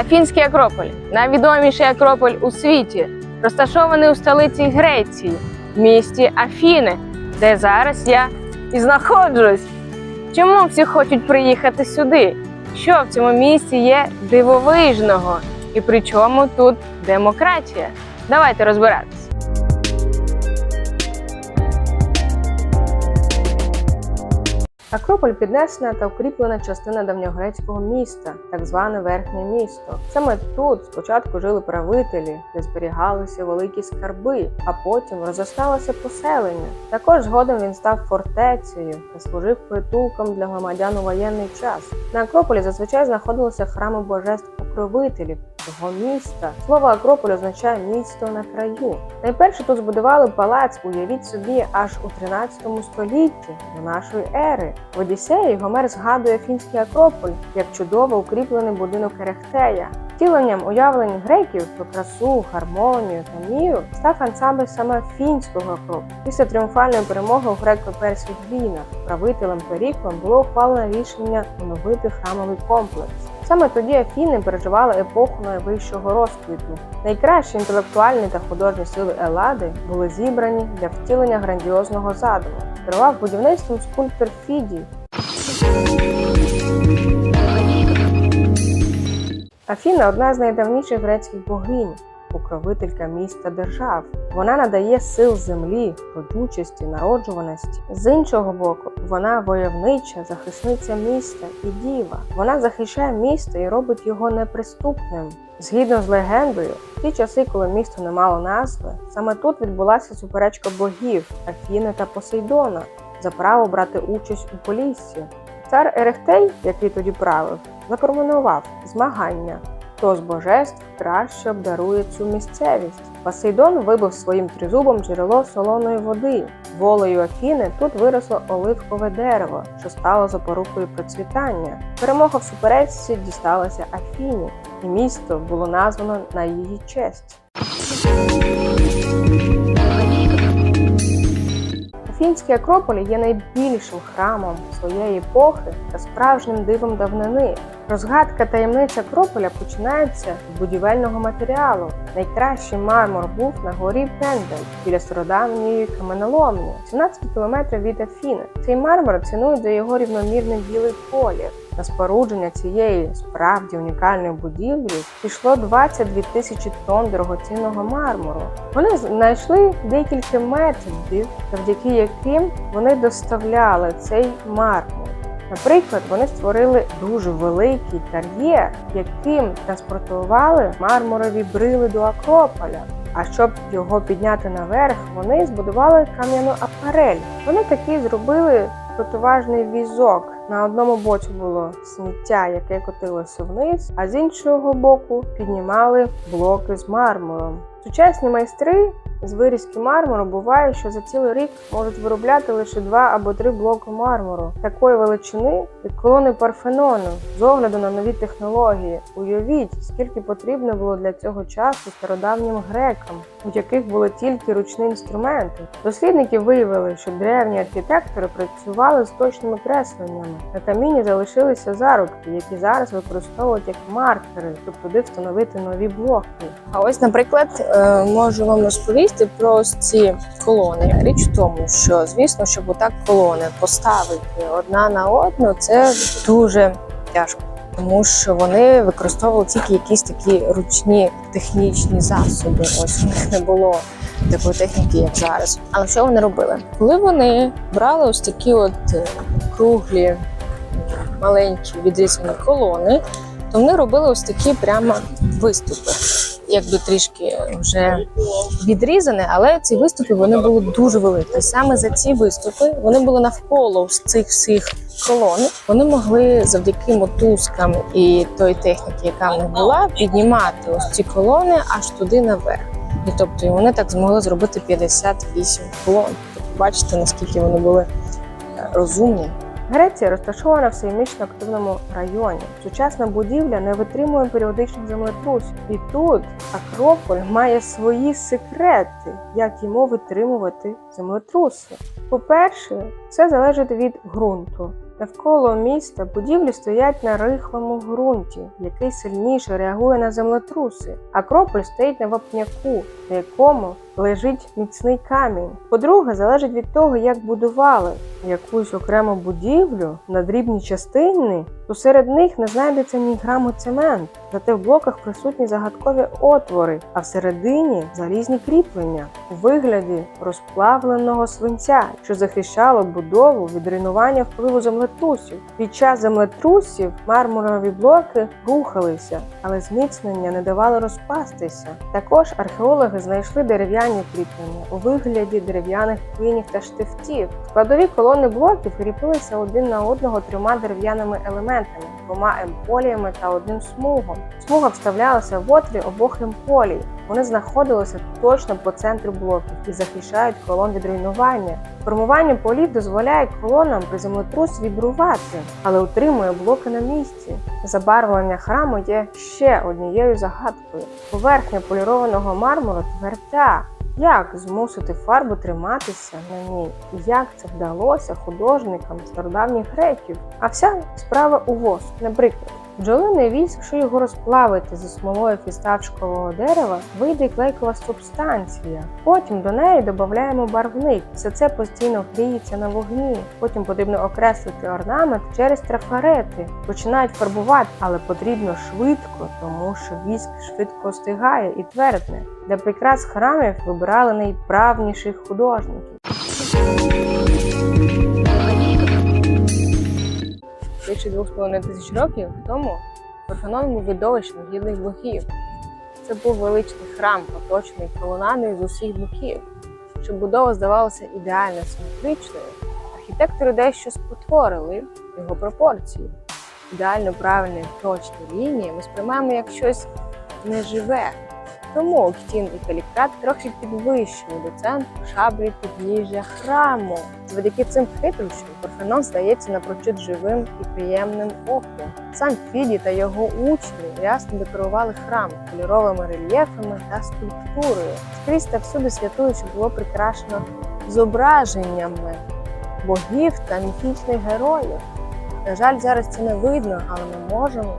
Афінський Акрополь найвідоміший Акрополь у світі, розташований у столиці Греції, місті Афіни, де зараз я і знаходжусь. Чому всі хочуть приїхати сюди? Що в цьому місті є дивовижного? І при чому тут демократія? Давайте розбиратися. Акрополь піднесена та укріплена частина давньогрецького міста, так зване верхнє місто. Саме тут спочатку жили правителі, де зберігалися великі скарби, а потім розросталося поселення. Також згодом він став фортецею та служив притулком для громадян у воєнний час. На Акрополі зазвичай знаходилися храми божеств покровителів цього міста. Слово Акрополь означає місто на краю. Найперше тут збудували палац, уявіть собі, аж у 13 столітті до нашої ери. В Одіссеї Гомер згадує Афінський Акрополь як чудово укріплений будинок Ерехтея. Втіленням уявлень греків про красу, гармонію та міру став ансамбль саме фінського Акрополя. Після тріумфальної перемоги у греко-перських війнах правителем Періклом було ухвалено рішення оновити храмовий комплекс. Саме тоді Афіни переживали епоху найвищого розквіту. Найкращі інтелектуальні та художні сили Елади були зібрані для втілення грандіозного задуму. Керував будівництвом скульптор Фідій. Афіна одна з найдавніших грецьких богинь, покровителька міста держав. Вона надає сил землі, родючості, народжуваності. З іншого боку, вона войовнича, захисниця міста і діва. Вона захищає місто і робить його неприступним. Згідно з легендою, в ті часи, коли місто не мало назви, саме тут відбулася суперечка богів Афіни та Посейдона за право брати участь у поліссі. Цар Ерехтей, який тоді правив, запропонував змагання. Хто з божеств краще обдарує цю місцевість? Посейдон вибив своїм тризубом джерело солоної води. Волею Афіни тут виросло оливкове дерево, що стало запорукою процвітання. Перемога в суперечці дісталася Афіні, і місто було названо на її честь. Афінський Акрополь є найбільшим храмом своєї епохи та справжнім дивом давнини. Розгадка таємниць Акрополя починається з будівельного матеріалу. Найкращий мармур був на горі Пендель біля стародавньої каменоломні, 17 кілометрів від Афіни. Цей мармур цінують за його рівномірний білий колір. На спорудження цієї справді унікальної будівлі пішло 22 тисячі тонн дорогоцінного мармуру. Вони знайшли декілька методів, завдяки яким вони доставляли цей мармур. Наприклад, вони створили дуже великий кар'єр, яким транспортували мармурові брили до Акрополя. А щоб його підняти наверх, вони збудували кам'яну апарель. Вони таки зробили противажний візок. На одному боці було сміття, яке котилося вниз, а з іншого боку піднімали блоки з мармуром. Сучасні майстри з вирізки мармуру буває, що за цілий рік можуть виробляти лише два або три блоки мармуру такої величини, як колони Парфенону, з огляду на нові технології. Уявіть, скільки потрібно було для цього часу стародавнім грекам, у яких були тільки ручні інструменти. Дослідники виявили, що древні архітектори працювали з точними кресленнями. На каміні залишилися зарубки, які зараз використовують як маркери, щоб туди встановити нові блоки. А ось, наприклад, можу вам розповісти про ці колони. Річ в тому, що звісно, щоб отак колони поставити одна на одну, це дуже тяжко. Тому що вони використовували тільки якісь такі ручні технічні засоби. Ось у них не було такої техніки, як зараз. Але що вони робили? Коли вони брали ось такі от е, круглі, маленькі відрізані колони, то вони робили ось такі прямо виступи якби трішки вже відрізане, але ці виступи вони були дуже великі. Саме за ці виступи вони були навколо цих всіх колон. Вони могли завдяки мотузкам і той техніки, яка в них була, піднімати ось ці колони аж туди наверх. І тобто і вони так змогли зробити 58 колон. Тобто, бачите, наскільки вони були е, розумні. Греція розташована в сеймічно активному районі. Сучасна будівля не витримує періодичних землетрусів. І тут Акрополь має свої секрети, як йому витримувати землетруси. По-перше, це залежить від ґрунту. Навколо міста будівлі стоять на рихлому ґрунті, який сильніше реагує на землетруси. а кропель стоїть на вапняку, на якому лежить міцний камінь. По-друге, залежить від того, як будували якусь окрему будівлю на дрібні частини, то серед них не знайдеться ні граму цемент. Зате в блоках присутні загадкові отвори, а всередині залізні кріплення у вигляді розплавленого свинця, що захищало будову від руйнування впливу землетрусів. Під час землетрусів мармурові блоки рухалися, але зміцнення не давало розпастися. Також археологи знайшли дерев'яні кріплення у вигляді дерев'яних клинів та штифтів. Складові колони блоків кріпилися один на одного трьома дерев'яними елементами, двома емполіями та одним смугом. Смуга вставлялася в отвір обох емполій. Вони знаходилися точно по центру блоків і захищають колон від руйнування. Формування полів дозволяє колонам при землетрусі вібрувати, але утримує блоки на місці. Забарвлення храму є ще однією загадкою. Поверхня полірованого мармуру тверда. Як змусити фарбу триматися на ній? Як це вдалося художникам стародавніх греків? А вся справа у воску. Наприклад, бджолиний віск, якщо його розплавити зі смолою фісташкового дерева, вийде клейкова субстанція. Потім до неї додаємо барвник. Все це постійно гріється на вогні. Потім потрібно окреслити орнамент через трафарети. Починають фарбувати, але потрібно швидко, тому що віск швидко остигає і твердне. Для прикрас храмів вибирали найправніших художників. Більше двох з половиною тисяч років тому Парфенон був видовищем гідних богів. Це був величний храм, оточений колонадою з усіх боків. Щоб будова здавалася ідеально симетричною, архітектори дещо спотворили його пропорції. Ідеально правильні точні лінії ми сприймаємо як щось неживе. Тому Кітін і Калікрат трохи підвищили до центру шаблі підніжжя храму. Завдяки цим хитрощам Парфенон здається напрочуд живим і приємним оку. Сам Фіді та його учні рясно декорували храм кольоровими рельєфами та скульптурою. Скрізь та всюди святилище було прикрашено зображеннями богів та міфічних героїв. На жаль, зараз це не видно, але ми можемо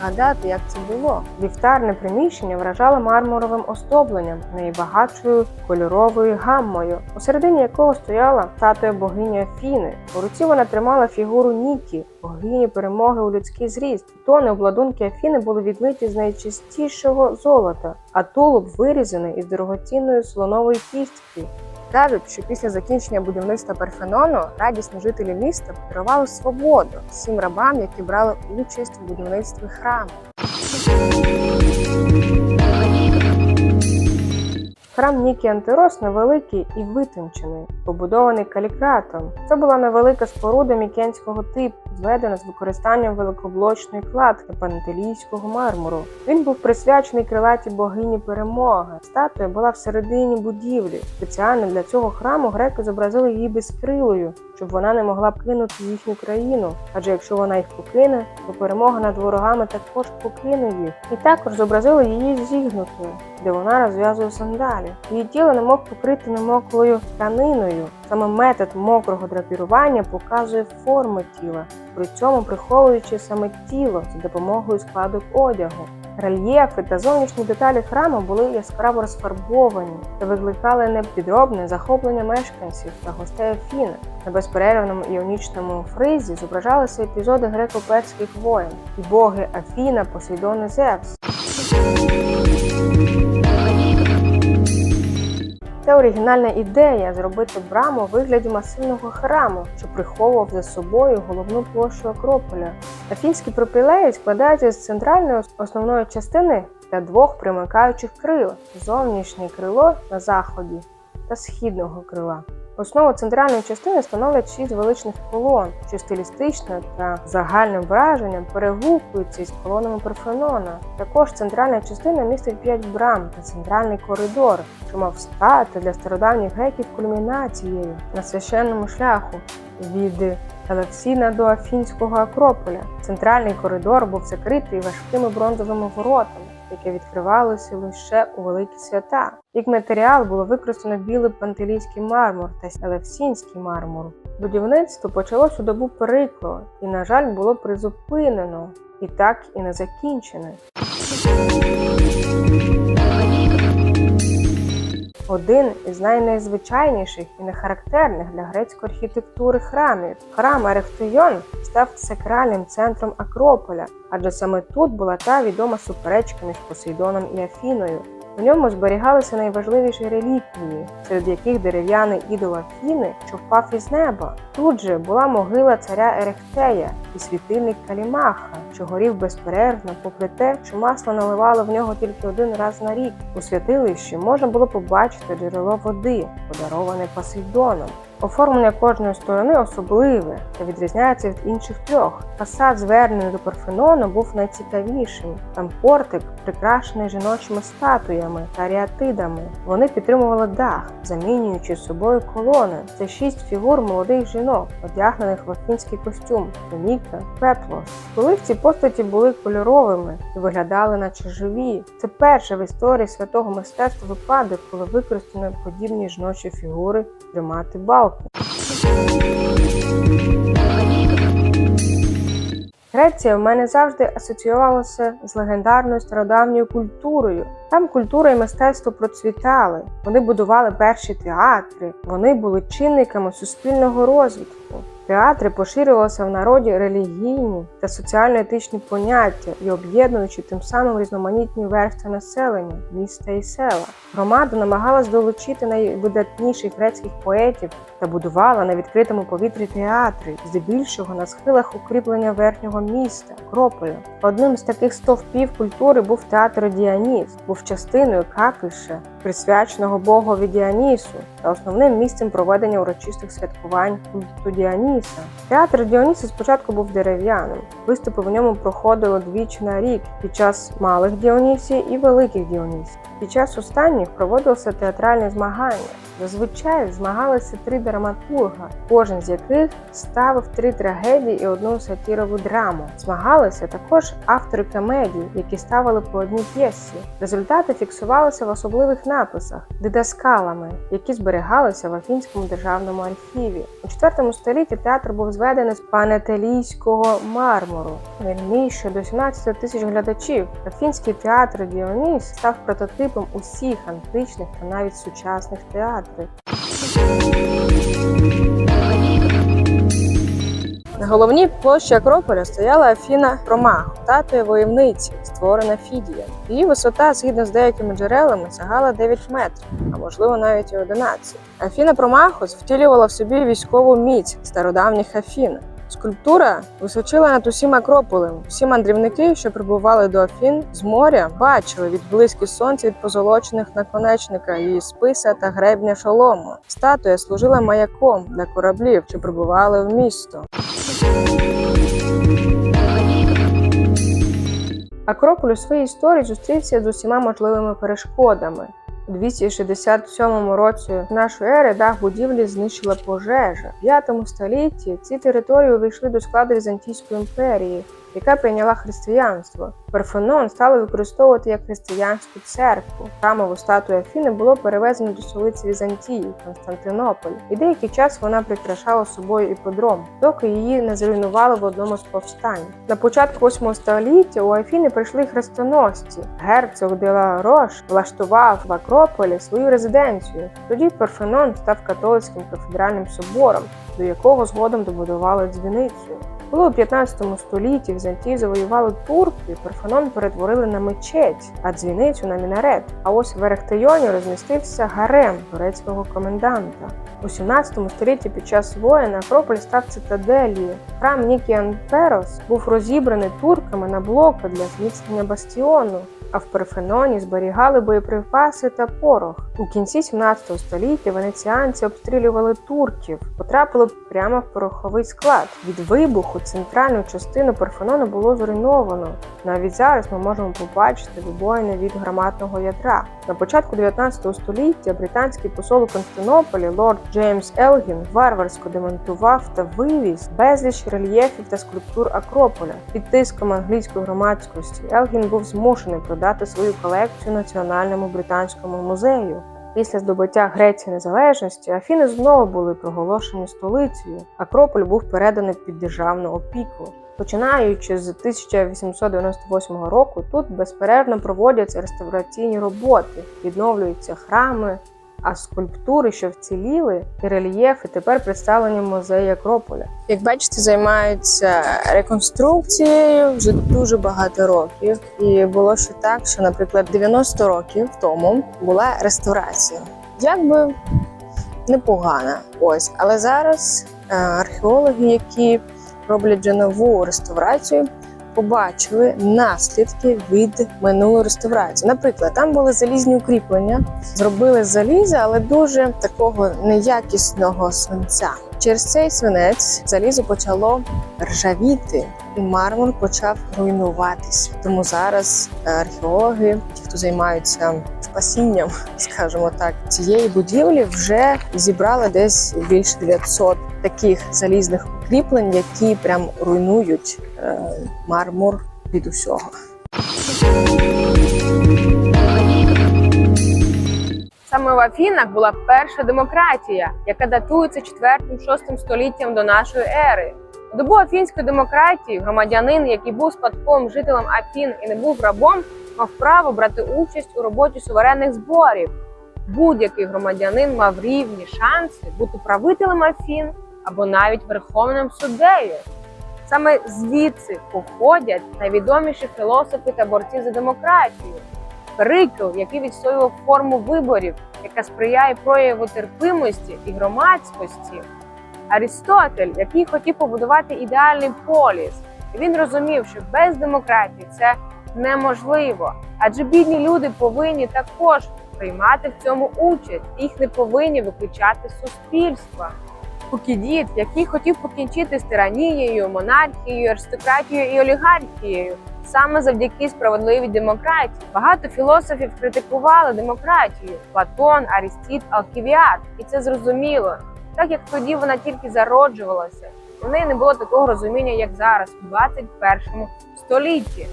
згадати, як це було. Вівтарне приміщення вражало мармуровим оздобленням, найбагатшою кольоровою гаммою, у середині якого стояла статуя богині Афіни. У руці вона тримала фігуру Нікі, богині перемоги у людський зріст. Тони обладунки Афіни були відмиті з найчистішого золота, а тулуб вирізаний із дорогоцінної слонової кістки. Кажуть, що після закінчення будівництва Парфенону радісні жителі міста подарували свободу всім рабам, які брали участь у будівництві храму. Храм Нікі Антирос невеликий і витончений, побудований калікратом. Це була невелика споруда мікенського типу, зведена з використанням великоблочної кладки пантелійського мармуру. Він був присвячений крилатій богині перемоги. Статуя була всередині будівлі. Спеціально для цього храму греки зобразили її безкрилою, щоб вона не могла кинути їхню країну. Адже якщо вона їх покине, то перемога над ворогами також покине їх. І також зобразили її зігнутою, де вона розв'язує сандалі. Її тіло немов покрите намоклою тканиною. Саме метод мокрого драпірування показує форми тіла, при цьому приховуючи саме тіло за допомогою складок одягу. Рельєфи та зовнішні деталі храму були яскраво розфарбовані та викликали непідробне захоплення мешканців та гостей Афіни. На безперервному іонічному фризі зображалися епізоди греко-перських воєн і боги Афіна, Посейдон і Зевс. Це оригінальна ідея зробити браму вигляді масивного храму, що приховував за собою головну площу Акрополя. Афінський пропілеї складається з центральної основної частини та двох примикаючих крил: зовнішнє крило на заході та східного крила. Основу центральної частини становлять шість величних колон, що стилістично та загальним враженням перегукуються із колонами Парфенона. Також центральна частина містить п'ять брам та центральний коридор, що мав стати для стародавніх греків кульмінацією на священному шляху від Елевсіна до Афінського Акрополя. Центральний коридор був закритий важкими бронзовими воротами, які відкривалося лише у великі свята. Як матеріал було використано білий пантелійський мармур та елевсінський мармур. Будівництво почалось у добу Перикло і, на жаль, було призупинено і так і не закінчене. Один із найнезвичайніших і нехарактерних для грецької архітектури храмів. Храм Арехтуйон став сакральним центром Акрополя, адже саме тут була та відома суперечка між Посейдоном і Афіною. В ньому зберігалися найважливіші реліквії, серед яких дерев'яний ідол Афіни, що впав із неба. Тут же була могила царя Ерехтея і світильник Калімаха, що горів безперервно, попри те, що масло наливало в нього тільки один раз на рік. У святилищі можна було побачити джерело води, подароване Посейдоном. Оформлення кожної сторони особливе та відрізняється від інших трьох. Фасад, звернений до Парфенону, був найцікавішим. Там портик, прикрашений жіночими статуями та аріатидами. Вони підтримували дах, замінюючи собою колони. Це шість фігур молодих жінок, одягнених в афінський костюм туніка, пеплос. Коли ці постаті були кольоровими і виглядали наче живі. Це перше в історії святого мистецтва випадок, коли використано подібні жіночі фігури тримати балку. Греція в мене завжди асоціювалася з легендарною стародавньою культурою. Там культура і мистецтво процвітали. Вони будували перші театри, вони були чинниками суспільного розвитку. Театри поширювалися в народі релігійні та соціально-етичні поняття і об'єднуючи тим самим різноманітні верстви населення, міста і села. Громада намагалась долучити найвидатніших грецьких поетів та будувала на відкритому повітрі театри, здебільшого на схилах укріплення верхнього міста Акрополя. Одним з таких стовпів культури був театр Діаніс, був частиною капиша, присвяченого богові Діанісу та основним місцем проведення урочистих святкувань культу Діаніса. Театр Діоніса спочатку був дерев'яним. Виступи в ньому проходили двічі на рік під час малих Діонісів і великих Діонісів. Під час останніх проводилися театральні змагання. Зазвичай змагалися три драматурга, кожен з яких ставив три трагедії і одну сатірову драму. Змагалися також автори комедій, які ставили по одній п'єсі. Результати фіксувалися в особливих написах дидаскалами, які зберігалися в Афінському державному архіві. У IV столітті театр був зведений з панетелійського мармуру. Він Вельміше до 17 тисяч глядачів. Афінський театр Діоніс став прототипом усіх античних та навіть сучасних театрів. На головній площі Акрополя стояла Афіна Промах, статуя воєвниці, створена Фідієм. Її висота, згідно з деякими джерелами, сягала 9 метрів, а можливо навіть і 11. Афіна Промахос втілювала в собі військову міць стародавніх Афін. Скульптура височила над усім Акрополем. Всі мандрівники, що прибували до Афін з моря, бачили відблиски сонця від позолочених наконечника її списа та гребня шолому. Статуя служила маяком для кораблів, що прибували в місто. Акрополь у своїй історії зустрівся з усіма можливими перешкодами. У 267 році нашої ери дах будівлі знищила пожежа. В 5 столітті ці території увійшли до складу Візантійської імперії, яка прийняла християнство. Парфенон стали використовувати як християнську церкву. Храмову статую Афіни було перевезено до столиці Візантії, Константинополь, і деякий час вона прикрашала собою іподром, доки її не зруйнували в одному з повстань. На початку 8 століття у Афіни прийшли хрестоносці. Герцог де ла Рош влаштував в Акрополі свою резиденцію. Тоді Парфенон став католицьким кафедральним собором, до якого згодом добудували дзвіницю. Коли у 15 столітті Візантії завоювали турки, Парфенон перетворили на мечеть, а дзвіницю на мінарет. А ось в Ерехтайоні розмістився гарем турецького коменданта. У 17 столітті під час воєн Акрополь став цитаделією. Храм Нікіан Перос був розібраний турками на блоки для зміцнення бастіону. А в Парфеноні зберігали боєприпаси та порох. У кінці 17 століття венеціанці обстрілювали турків, потрапили прямо в пороховий склад. Від вибуху центральну частину Парфенону було зруйновано. Навіть зараз ми можемо побачити вибоїни від громадного ядра. На початку 19 століття британський посол у Константинополі лорд Джеймс Елгін варварсько демонтував та вивіз безліч рельєфів та скульптур Акрополя. Під тиском англійської громадськості Елгін був змушений продати свою колекцію Національному британському музею. Після здобуття Греції незалежності Афіни знову були проголошені столицею. Акрополь був переданий під державну опіку. Починаючи з 1898 року, тут безперервно проводяться реставраційні роботи, відновлюються храми, а скульптури, що вціліли, і рельєфи тепер представлені в музеї Акрополя. Як бачите, займаються реконструкцією вже дуже багато років. І було ще так, що, наприклад, 90 років тому була реставрація. Якби непогана. Ось, але зараз е, археологи, які роблять вже нову реставрацію, побачили наслідки від минулої реставрації. Наприклад, там були залізні укріплення, зробили заліза, але дуже такого неякісного свинця. Через цей свинець залізо почало ржавіти, і мармур почав руйнуватися. Тому зараз е, археологи, ті, хто займаються спасінням, скажімо так, цієї будівлі вже зібрали десь більше 900 таких залізних укріплень, які прям руйнують е, мармур від усього. Саме в Афінах була перша демократія, яка датується 4-6 століттям до нашої ери. У добу афінської демократії громадянин, який був спадковим жителем Афін і не був рабом, мав право брати участь у роботі суверенних зборів. Будь-який громадянин мав рівні шанси бути правителем Афін або навіть верховним суддею. Саме звідси походять найвідоміші філософи та борці за демократію. Перикл, який відстоював форму виборів, яка сприяє прояву терпимості і громадськості. Арістотель, який хотів побудувати ідеальний поліс, і він розумів, що без демократії це неможливо, адже бідні люди повинні також приймати в цьому участь, їх не повинні виключати з суспільства. Фукідід, який хотів покінчити з тиранією, монархією, аристократією і олігархією, саме завдяки справедливій демократії. Багато філософів критикували демократію: Платон, Арістіт, Алківіад, і це зрозуміло, так як тоді вона тільки зароджувалася. У неї не було такого розуміння, як зараз, у 21 столітті.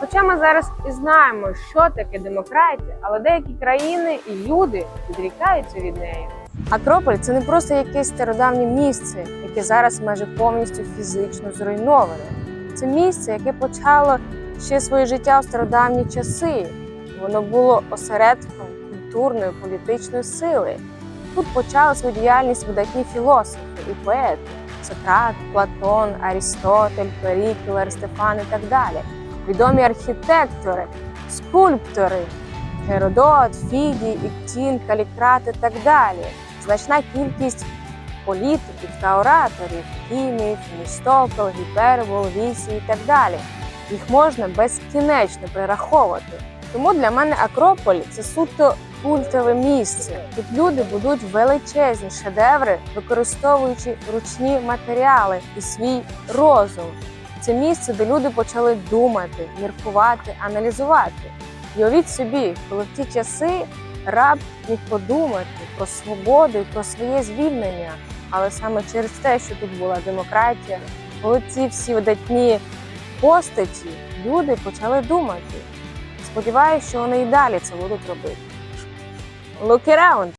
Хоча ми зараз і знаємо, що таке демократія, але деякі країни і люди відрікаються від неї. Акрополь це не просто якесь стародавнє місце, яке зараз майже повністю фізично зруйноване. Це місце, яке почало ще своє життя у стародавні часи. Воно було осередком культурної політичної сили. Тут почали свою діяльність видатні філософи і поети: Сократ, Платон, Арістотель, Перікл, Аристофан і так далі. Відомі архітектори, скульптори, Геродот, Фідій, Іктіль, Калікрат і так далі. Значна кількість політиків та ораторів Кімій, Фемістокл, Гіпербол, Вісі і так далі. Їх можна безкінечно перераховувати. Тому для мене Акрополь це суто культове місце. Тут люди будуть величезні шедеври, використовуючи ручні матеріали і свій розум. Це місце, де люди почали думати, міркувати, аналізувати. І уявіть собі, коли в ті часи раб міг подумати про свободу і про своє звільнення. Але саме через те, що тут була демократія, коли ці всі видатні постаті, люди почали думати. Сподіваюся, що вони і далі це будуть робити. Look around!